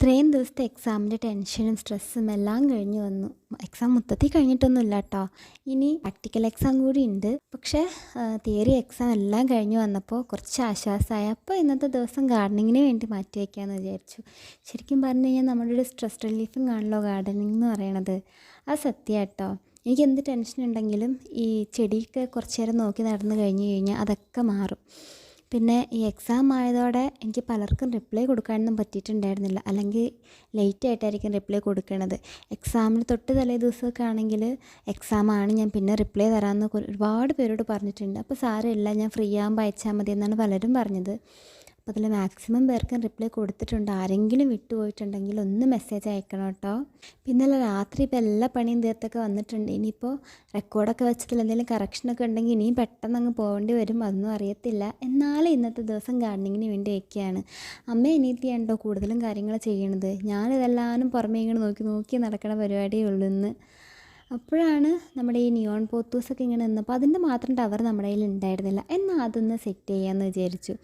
ഇത്രയും ദിവസത്തെ എക്സാമിന്റെ ടെൻഷനും സ്ട്രെസ്സും എല്ലാം കഴിഞ്ഞു വന്നു. എക്സാം മൊത്തത്തിൽ കഴിഞ്ഞിട്ടൊന്നുമില്ല കേട്ടോ ഇനി പ്രാക്ടിക്കൽ എക്സാം കൂടി ഉണ്ട്. പക്ഷേ തിയറി എക്സാം എല്ലാം കഴിഞ്ഞ് വന്നപ്പോൾ കുറച്ച് ആശ്വാസമായി അപ്പോൾ ഇന്നത്തെ ദിവസം ഗാർഡനിങ്ങിന് വേണ്ടി മാറ്റി വയ്ക്കാമെന്ന് വിചാരിച്ചു. ശരിക്കും പറഞ്ഞു കഴിഞ്ഞാൽ നമ്മുടെ ഒരു സ്ട്രെസ് റിലീഫും കാണല്ലോ ഗാർഡനിങ് എന്ന് പറയണത്. അത് സത്യം കേട്ടോ എനിക്ക് എന്ത് ടെൻഷൻ ഉണ്ടെങ്കിലും ഈ ചെടിയൊക്കെ കുറച്ച് നേരം നോക്കി നടന്നു കഴിഞ്ഞ് കഴിഞ്ഞാൽ അതൊക്കെ മാറും. പിന്നെ ഈ എക്സാം ആയതോടെ എനിക്ക് പലർക്കും റിപ്ലൈ കൊടുക്കാനൊന്നും പറ്റിയിട്ടുണ്ടായിരുന്നില്ല. അല്ലെങ്കിൽ ലേറ്റ് ആയിട്ടായിരിക്കും റിപ്ലൈ കൊടുക്കണത്. എക്സാമിന് തൊട്ട് തലേ ദിവസമൊക്കെ ആണെങ്കിൽ എക്സാമാണ് ഞാൻ പിന്നെ റിപ്ലൈ തരാമെന്ന് ഒരുപാട് പേരോട് പറഞ്ഞിട്ടുണ്ട്. അപ്പോൾ സാരമില്ല ഞാൻ ഫ്രീ ആകുമ്പോൾ അയച്ചാൽ മതി എന്നാണ് പലരും പറഞ്ഞത്. അപ്പോൾ അതിൽ മാക്സിമം പേർക്കും റിപ്ലൈ കൊടുത്തിട്ടുണ്ട്. ആരെങ്കിലും വിട്ടുപോയിട്ടുണ്ടെങ്കിൽ ഒന്ന് മെസ്സേജ് അയക്കണം കേട്ടോ. പിന്നെ രാത്രി ഇപ്പോൾ എല്ലാ പണിയും തീർത്തൊക്കെ വന്നിട്ടുണ്ട്. ഇനിയിപ്പോൾ റെക്കോർഡൊക്കെ വെച്ചതിൽ എന്തെങ്കിലും കറക്ഷനൊക്കെ ഉണ്ടെങ്കിൽ ഇനിയും പെട്ടെന്ന് അങ്ങ് പോകേണ്ടി വരും. അതൊന്നും അറിയത്തില്ല. എന്നാലും ഇന്നത്തെ ദിവസം ഗാർഡനിങ്ങിന് വേണ്ടി വയ്ക്കുകയാണ് അമ്മ എനിത്തിയാണ്ടോ കൂടുതലും കാര്യങ്ങൾ ചെയ്യണത്? ഞാനിതെല്ലാവരും പുറമേ ഇങ്ങനെ നോക്കി നോക്കി നടക്കണ പരിപാടിയേ ഉള്ളൂ ഇന്ന്. അപ്പോഴാണ് നമ്മുടെ ഈ നിയോൺ പോത്തൂസൊക്കെ ഇങ്ങനെ നിന്നപ്പോൾ അതിന്റെ മാത്രം ടവർ നമ്മുടെ കയ്യിൽ ഉണ്ടായിരുന്നില്ല. എന്നാൽ അതൊന്ന് സെറ്റ് ചെയ്യാമെന്ന് വിചാരിച്ചു.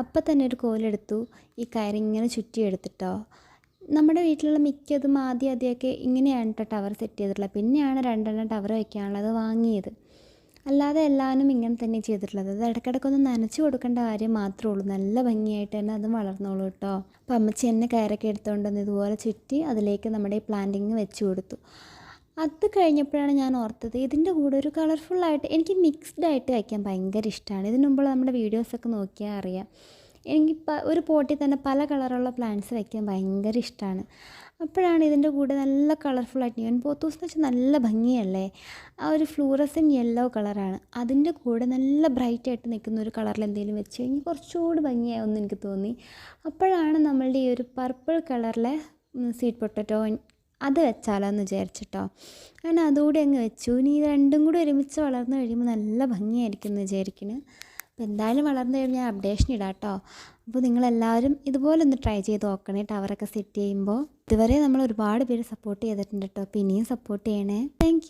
അപ്പം തന്നെ ഒരു കോലെടുത്തു ഈ കയറിങ്ങനെ ചുറ്റി എടുത്തിട്ടോ നമ്മുടെ വീട്ടിലുള്ള മിക്കതും ആദ്യം ആദ്യമൊക്കെ ഇങ്ങനെയാണ് കേട്ടോ ടവർ സെറ്റ് ചെയ്തിട്ടുള്ളത്. പിന്നെയാണ് രണ്ടെണ്ണം ടവർ വയ്ക്കാനുള്ളത് വാങ്ങിയത്. അല്ലാതെ എല്ലാവരും ഇങ്ങനെ തന്നെ ചെയ്തിട്ടുള്ളത്. അത് ഇടയ്ക്കിടയ്ക്കൊന്ന് നനച്ചു കൊടുക്കേണ്ട കാര്യം മാത്രമേ ഉള്ളൂ. നല്ല ഭംഗിയായിട്ട് തന്നെ അതും വളർന്നോളൂ കേട്ടോ അപ്പോൾ അമ്മച്ചി എന്നെ കയറൊക്കെ എടുത്തുകൊണ്ട് വന്ന് ഇതുപോലെ ചുറ്റി അതിലേക്ക് നമ്മുടെ ഈ പ്ലാന്റിങ് വെച്ച് കൊടുത്തു. അത് കഴിഞ്ഞപ്പോഴാണ് ഞാൻ ഓർത്തത് ഇതിന്റെ കൂടെ ഒരു കളർഫുള്ളായിട്ട് എനിക്ക് മിക്സ്ഡ് ആയിട്ട് വയ്ക്കാൻ ഭയങ്കര ഇഷ്ടമാണ് ഇതിനു മുമ്പ് നമ്മുടെ വീഡിയോസൊക്കെ നോക്കിയാൽ അറിയാം. എനിക്ക് ഒരു പോട്ടിൽ തന്നെ പല കളറുള്ള പ്ലാന്റ്സ് വയ്ക്കാൻ ഭയങ്കര ഇഷ്ടമാണ് അപ്പോഴാണ് ഇതിന്റെ കൂടെ നല്ല കളർഫുള്ളായിട്ട് ഞാൻ പോത്തൂസ് എന്ന് വെച്ചാൽ നല്ല ഭംഗിയല്ലേ? ആ ഒരു ഫ്ലൂറസൻ യെല്ലോ കളറാണ് അതിന്റെ കൂടെ നല്ല ബ്രൈറ്റ് ആയിട്ട് നിൽക്കുന്ന ഒരു കളറിൽ എന്തെങ്കിലും വെച്ച് കഴിഞ്ഞാൽ കുറച്ചുകൂടി ഭംഗിയാവുമെന്ന് എനിക്ക് തോന്നി. അപ്പോഴാണ് നമ്മളുടെ ഈ ഒരു പർപ്പിൾ കളറിലെ സ്വീറ്റ് പൊട്ടറ്റോ അത് വെച്ചാലോ എന്ന് വിചാരിച്ചിട്ടോ. അങ്ങനെ അതുകൂടി അങ്ങ് വെച്ചു. ഇനി രണ്ടും കൂടി ഒരുമിച്ച് വളർന്നു കഴിയുമ്പോൾ നല്ല ഭംഗിയായിരിക്കും എന്ന് വിചാരിക്കുന്നു. അപ്പോൾ എന്തായാലും വളർന്നു കഴിഞ്ഞാൽ ഞാൻ അപ്ഡേഷൻ ഇടാം കേട്ടോ അപ്പോൾ നിങ്ങളെല്ലാവരും ഇതുപോലെ ഒന്ന് ട്രൈ ചെയ്ത് നോക്കണേ ടവറൊക്കെ സെറ്റ് ചെയ്യുമ്പോൾ. ഇതുവരെ നമ്മൾ ഒരുപാട് പേര് സപ്പോർട്ട് ചെയ്തിട്ടുണ്ട് കേട്ടോ. അപ്പോൾ ഇനിയും സപ്പോർട്ട് ചെയ്യണേ. താങ്ക്